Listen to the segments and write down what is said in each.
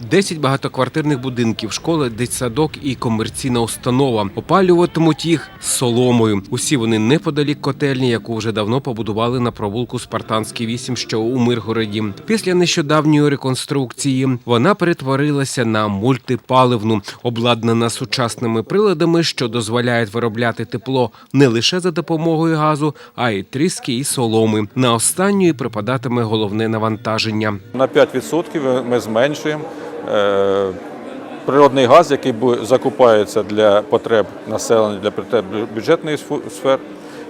10 багатоквартирних будинків, школи, дитсадок і комерційна установа. Опалюватимуть їх соломою. Усі вони неподалік котельні, яку вже давно побудували на провулку Спартанський 8, що у Миргороді. Після нещодавньої реконструкції вона перетворилася на мультипаливну, обладнана сучасними приладами, що дозволяють виробляти тепло не лише за допомогою газу, а й тріски і соломи. На останньої припадатиме головне навантаження. На 5% ми зменшуємо природний газ, який бу- закупається для потреб населення, для потреб бю- бюджетної сфер,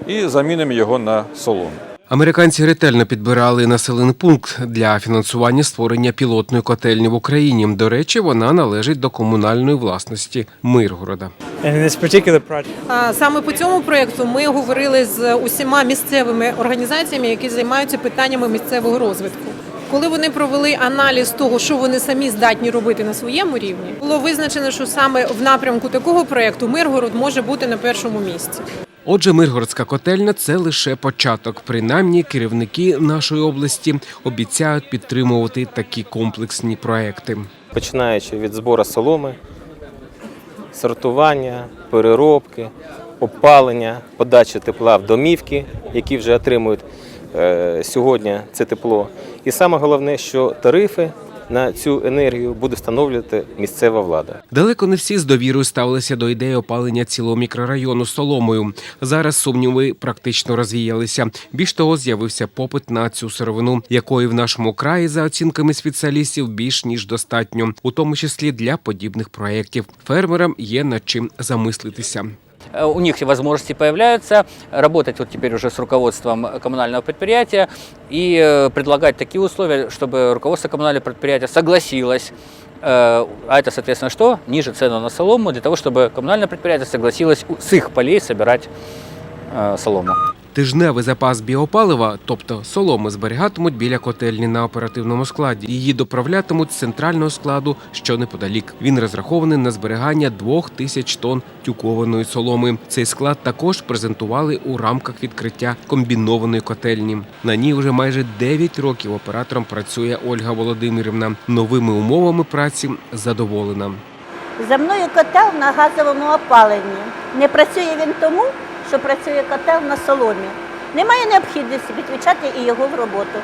і замінимо його на солому. Американці ретельно підбирали населений пункт для фінансування створення пілотної котельні в Україні. До речі, вона належить до комунальної власності Миргорода. Саме по цьому проєкту ми говорили з усіма місцевими організаціями, які займаються питаннями місцевого розвитку. Коли вони провели аналіз того, що вони самі здатні робити на своєму рівні, було визначено, що саме в напрямку такого проєкту Миргород може бути на першому місці. Отже, Миргородська котельня це лише початок. Принаймні, керівники нашої області обіцяють підтримувати такі комплексні проекти. починаючи від збору соломи, сортування, переробки, опалення, подачі тепла в домівки, які вже отримують сьогодні це тепло. І саме головне, що тарифи на цю енергію буде встановлювати місцева влада. Далеко не всі з довірою ставилися до ідеї опалення цілого мікрорайону соломою. Зараз сумніви практично розвіялися. Більш того, з'явився попит на цю сировину, якої в нашому краї, за оцінками спеціалістів, більш ніж достатньо, у тому числі для подібних проєктів. Фермерам є над чим замислитися. Э, у них возможности появляются работать вот теперь уже с руководством коммунального предприятия и э, предлагать такие условия, чтобы руководство коммунального предприятия согласилось, э, а это, соответственно, что? Ниже цену на солому, для того, чтобы коммунальное предприятие согласилось у- с их полей собирать э, солому. Тижневий запас біопалива, тобто соломи, зберігатимуть біля котельні на оперативному складі. Її доправлятимуть з центрального складу, що неподалік. Він розрахований на зберігання двох тисяч тонн тюкованої соломи. Цей склад також презентували у рамках відкриття комбінованої котельні. На ній вже майже 9 років оператором працює Ольга Володимирівна. Новими умовами праці задоволена. За мною котел на газовому опаленні. Не працює він тому, що працює котел на соломі. Немає необхідності підключати і його в роботу.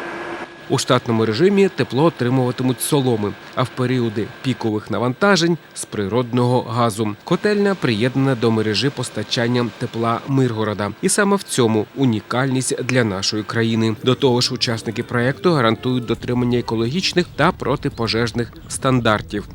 У штатному режимі тепло отримуватимуть соломи, а в періоди пікових навантажень з природного газу. Котельня приєднана до мережі постачання тепла Миргорода, і саме в цьому унікальність для нашої країни. До того ж, учасники проекту гарантують дотримання екологічних та протипожежних стандартів.